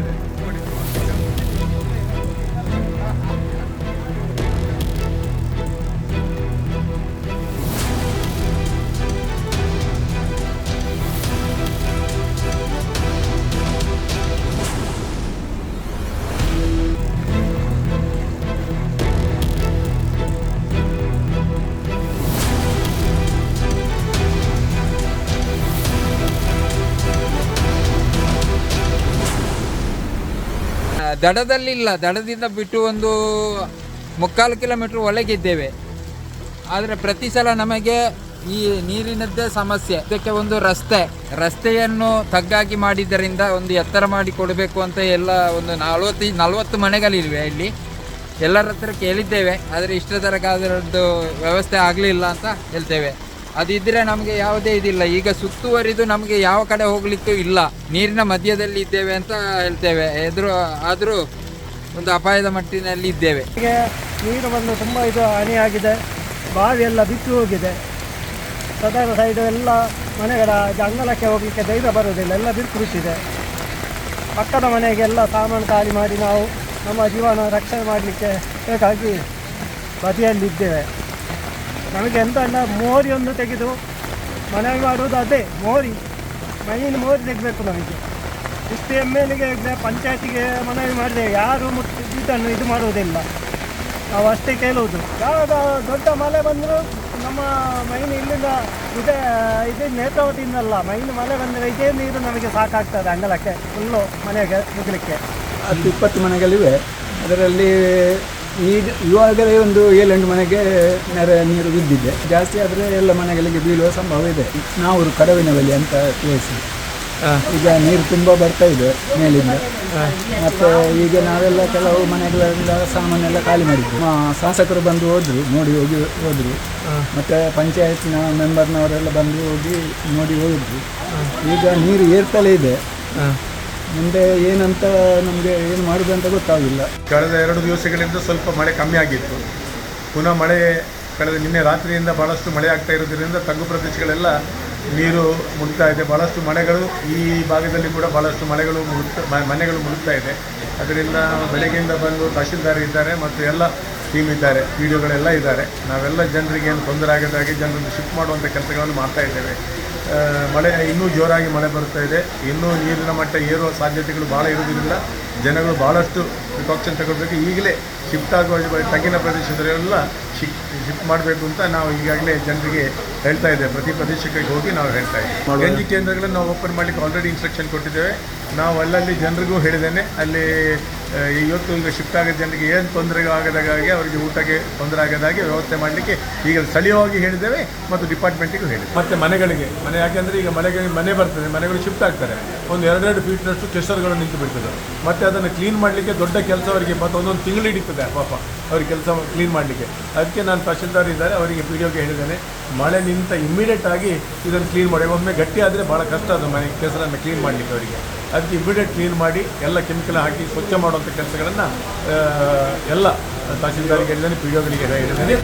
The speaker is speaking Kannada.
Dikkat et. ದಡದಲ್ಲಿಲ್ಲ, ದಡದಿಂದ ಬಿಟ್ಟು ಒಂದು ಮುಕ್ಕಾಲು ಕಿಲೋಮೀಟ್ರ್ ಒಳಗಿದ್ದೇವೆ. ಆದರೆ ಪ್ರತಿ ಸಲ ನಮಗೆ ಈ ನೀರಿನದ್ದೇ ಸಮಸ್ಯೆ. ಇದಕ್ಕೆ ಒಂದು ರಸ್ತೆ, ರಸ್ತೆಯನ್ನು ತಗ್ಗಾಗಿ ಮಾಡಿದ್ದರಿಂದ ಒಂದು ಎತ್ತರ ಮಾಡಿ ಕೊಡಬೇಕು ಅಂತ ಎಲ್ಲ ಒಂದು ನಲ್ವತ್ತು ನಲ್ವತ್ತು ಮನೆಗಳಿವೆ ಇಲ್ಲಿ. ಎಲ್ಲರ ಹತ್ರ ಕೇಳಿದ್ದೇವೆ, ಆದರೆ ಇಷ್ಟ ತರಕಾದರದ್ದು ವ್ಯವಸ್ಥೆ ಆಗಲಿಲ್ಲ ಅಂತ ಹೇಳ್ತೇವೆ. ಅದಿದ್ದರೆ ನಮಗೆ ಯಾವುದೇ ಇದಿಲ್ಲ. ಈಗ ಸುತ್ತುವರಿದು ನಮಗೆ ಯಾವ ಕಡೆ ಹೋಗ್ಲಿಕ್ಕೂ ಇಲ್ಲ. ನೀರಿನ ಮಧ್ಯದಲ್ಲಿ ಇದ್ದೇವೆ ಅಂತ ಹೇಳ್ತೇವೆ. ಎದುರು, ಆದರೂ ಒಂದು ಅಪಾಯದ ಮಟ್ಟಿನಲ್ಲಿ ಇದ್ದೇವೆ. ಹೀಗೆ ನೀರು ಬಂದು ತುಂಬ ಇದು ಹಾನಿಯಾಗಿದೆ. ಬಾವಿ ಎಲ್ಲ ಬಿತ್ತು ಹೋಗಿದೆ. ಸದರ ಸೈಡು ಎಲ್ಲ ಮನೆಗಳ ಅಂಗಳಕ್ಕೆ ಹೋಗಲಿಕ್ಕೆ ಧೈರ್ಯ ಬರೋದಿಲ್ಲ ಎಲ್ಲ ಬಿರುಕುಬಿಟ್ಟಿದೆ ಪಕ್ಕದ ಮನೆಗೆಲ್ಲ ಸಾಮಾನು ಖಾಲಿ ಮಾಡಿ ನಾವು ನಮ್ಮ ಜೀವನ ರಕ್ಷಣೆ ಮಾಡಲಿಕ್ಕೆ ಬೇಕಾಗಿ ಬದಿಯಲ್ಲಿದ್ದೇವೆ. ನಮಗೆ ಎಂತ ಅಲ್ಲ ಮೋರಿ ಒಂದು ತೆಗೆದು ಮನೆಯಲ್ಲಿ ಮಾಡುವುದು ಅದೇ, ಮೋರಿ. ಮೈನ್ ಮೋರಿ ತೆಗಬೇಕು ನಮಗೆ. ಇಷ್ಟು ಎಂ ಎಲ್ಗೆ ಪಂಚಾಯತಿಗೆ ಮನವಿ ಮಾಡಿದೆ ಯಾರು ಇದನ್ನು ಇದು ಮಾಡುವುದಿಲ್ಲ. ನಾವು ಅಷ್ಟೇ ಕೇಳುವುದು. ಯಾವಾಗ ದೊಡ್ಡ ಮಳೆ ಬಂದರೂ ನಮ್ಮ ಮೈನ್ ಇಲ್ಲಿಂದ ಇದೇ, ಇದು ನೇತ್ರಾವತಿಯಿಂದಲ್ಲ, ಮೈನ್ ಮಳೆ ಬಂದರೆ ಇದೇ ನೀರು ನಮಗೆ ಸಾಕಾಗ್ತದೆ ಅಂಗಳಕ್ಕೆ ಫುಲ್ಲು ಮನೆಗೆ ಮುಗಲಿಕ್ಕೆ. ಹತ್ತು ಇಪ್ಪತ್ತು ಮನೆಗಳಿವೆ. ಅದರಲ್ಲಿ ಈಗ ಇವಾಗಲೇ ಒಂದು ಏಳೆಂಟು ಮನೆಗೆ ನೆರೆ ನೀರು ಬಿದ್ದಿದೆ. ಜಾಸ್ತಿ ಆದರೆ ಎಲ್ಲ ಮನೆಗಳಿಗೆ ಬೀಳುವ ಸಂಭವ ಇದೆ. ನಾವು ಕಡವಿನ ಬಳಿ ಅಂತ ಪ್ಲೇಸ್ ಈಗ ನೀರು ತುಂಬ ಬರ್ತಾ ಇದೆ ಮೇಲಿಂದ. ಮತ್ತು ಈಗ ನಾವೆಲ್ಲ ಕೆಲವು ಮನೆಗಳೆಲ್ಲ ಸಾಮಾನೆಲ್ಲ ಖಾಲಿ ಮಾಡಿದ್ವಿ. ಶಾಸಕರು ಬಂದು ಹೋದರು ನೋಡಿ ಹೋಗಿ ಹೋದರು. ಮತ್ತು ಪಂಚಾಯತ್ನ ಮೆಂಬರ್ನವರೆಲ್ಲ ಬಂದು ಹೋಗಿ ನೋಡಿ ಹೋಗಿದ್ರು ಈಗ ನೀರು ಏರ್ತಲೇ ಇದೆ. ಮುಂದೆ ಏನಂತ ನಮಗೆ ಏನು ಮಾಡಿದೆ ಅಂತ ಗೊತ್ತಾಗಿಲ್ಲ. ಕಳೆದ ಎರಡು ದಿವಸಗಳಿಂದ ಸ್ವಲ್ಪ ಮಳೆ ಕಮ್ಮಿ ಆಗಿತ್ತು. ಪುನಃ ಮಳೆ ಕಳೆದ ನಿನ್ನೆ ರಾತ್ರಿಯಿಂದ ಭಾಳಷ್ಟು ಮಳೆ ಆಗ್ತಾ ಇರೋದ್ರಿಂದ ತಗ್ಗು ಪ್ರದೇಶಗಳೆಲ್ಲ ನೀರು ಮುಳುಗ್ತಾ ಇದೆ. ಭಾಳಷ್ಟು ಮಳೆಗಳು ಈ ಭಾಗದಲ್ಲಿ ಕೂಡ ಭಾಳಷ್ಟು ಮಳೆಗಳು ಮುಳುಗ್ತಾ ಮನೆಗಳು ಮುಳುಗ್ತಾ ಇದೆ. ಅದರಿಂದ ಬೆಳಗ್ಗೆಯಿಂದ ಬಂದು ತಹಶೀಲ್ದಾರ್ ಇದ್ದಾರೆ ಮತ್ತು ಎಲ್ಲ ಟೀಮ್ ಇದ್ದಾರೆ. ವಿಡಿಯೋಗಳೆಲ್ಲ ಇದ್ದಾರೆ. ನಾವೆಲ್ಲ ಜನರಿಗೆ ಏನು ತೊಂದರೆ ಆಗದಾಗೆ ಜನರನ್ನು ಶಿಫ್ಟ್ ಮಾಡುವಂಥ ಕೆಲಸಗಳನ್ನು ಮಾಡ್ತಾ ಇದ್ದೇವೆ. ಮಳೆ ಇನ್ನೂ ಜೋರಾಗಿ ಮಳೆ ಬರ್ತಾ ಇದೆ. ಇನ್ನೂ ನೀರಿನ ಮಟ್ಟ ಏರುವ ಸಾಧ್ಯತೆಗಳು ಭಾಳ ಇರುವುದರಿಂದ ಜನಗಳು ಭಾಳಷ್ಟು ಪ್ರಿಕಾಕ್ಷನ್ ತಗೊಳ್ಬೇಕು. ಈಗಲೇ ಶಿಫ್ಟ್ ಆಗುವ ತಗ್ಗಿನ ಪ್ರದೇಶದಲ್ಲೆಲ್ಲ ಶಿಫ್ಟ್ ಶಿಫ್ಟ್ ಮಾಡಬೇಕು ಅಂತ ನಾವು ಈಗಾಗಲೇ ಜನರಿಗೆ ಹೇಳ್ತಾ ಇದ್ದೇವೆ. ಪ್ರತಿ ಪ್ರದೇಶಕ್ಕೆ ಹೋಗಿ ನಾವು ಹೇಳ್ತಾ ಇದ್ದೇವೆ. ಗಂಜಿ ಕೇಂದ್ರಗಳನ್ನು ನಾವು ಓಪನ್ ಮಾಡಲಿಕ್ಕೆ ಆಲ್ರೆಡಿ ಇನ್ಸ್ಟ್ರಕ್ಷನ್ ಕೊಟ್ಟಿದ್ದೇವೆ. ನಾವು ಅಲ್ಲಲ್ಲಿ ಜನರಿಗೂ ಹೇಳಿದ್ದೇನೆ. ಅಲ್ಲಿ ಇವತ್ತು ಈಗ ಶಿಫ್ಟ್ ಆಗಿದ್ದ ಜನರಿಗೆ ಏನು ತೊಂದರೆ ಆಗದಾಗೆ ಅವರಿಗೆ ಊಟಕ್ಕೆ ತೊಂದರೆ ಆಗದಾಗೆ ವ್ಯವಸ್ಥೆ ಮಾಡಲಿಕ್ಕೆ ಈಗ ಸ್ಥಳೀಯವಾಗಿ ಹೇಳಿದ್ದೇವೆ ಮತ್ತು ಡಿಪಾರ್ಟ್ಮೆಂಟಿಗೂ ಹೇಳಿ ಮತ್ತು ಮನೆಗಳಿಗೆ, ಮನೆ ಯಾಕೆಂದರೆ ಈಗ ಮನೆಗೆ, ಮನೆ ಬರ್ತದೆ, ಮನೆಗಳು ಶಿಫ್ಟ್ ಆಗ್ತಾರೆ. ಒಂದು ಎರಡೆರಡು ಫೀಟ್ನಷ್ಟು ಕೆಸರುಗಳು ನಿಂತು ಬಿಡ್ತದೆ. ಮತ್ತು ಅದನ್ನು ಕ್ಲೀನ್ ಮಾಡಲಿಕ್ಕೆ ದೊಡ್ಡ ಕೆಲಸ ಅವರಿಗೆ ಮತ್ತು ಒಂದೊಂದು ತಿಂಗಳು ಹಿಡಿತದೆ, ಪಾಪ ಅವ್ರಿಗೆ ಕೆಲಸ ಕ್ಲೀನ್ ಮಾಡಲಿಕ್ಕೆ. ಅದಕ್ಕೆ ನಾನು ತಹಶೀಲ್ದಾರ್ ಇದ್ದಾರೆ, ಅವರಿಗೆ ಪಿ ಡಿ ಓಗೆ ಹೇಳಿದ್ದೇನೆ. ಮಳೆ ನಿಂತ ಇಮ್ಮಿಡಿಯೇಟ್ ಆಗಿ ಇದನ್ನು ಕ್ಲೀನ್ ಮಾಡಿ, ಒಮ್ಮೆ ಗಟ್ಟಿ ಆದರೆ ಭಾಳ ಕಷ್ಟ ಅದು ಮನೆ ಕೆಸರನ್ನು ಕ್ಲೀನ್ ಮಾಡಲಿಕ್ಕೆ ಅವರಿಗೆ. ಅದಕ್ಕೆ ಇಮಿಡಿಯೇಟ್ ಕ್ಲೀನ್ ಮಾಡಿ ಎಲ್ಲ ಕೆಮಿಕಲ್ ಹಾಕಿ ಸ್ವಚ್ಛ ಮಾಡುವಂಥ ಕೆಲಸಗಳನ್ನು ಎಲ್ಲ ತಹಶೀಲ್ದಾರಿಗೆ ಹೇಳಿದ್ದೇನೆ ಪಿ ಡಿ ಒಗಳಿಗೆ ಹೇಳಿದ್ದೇನೆ.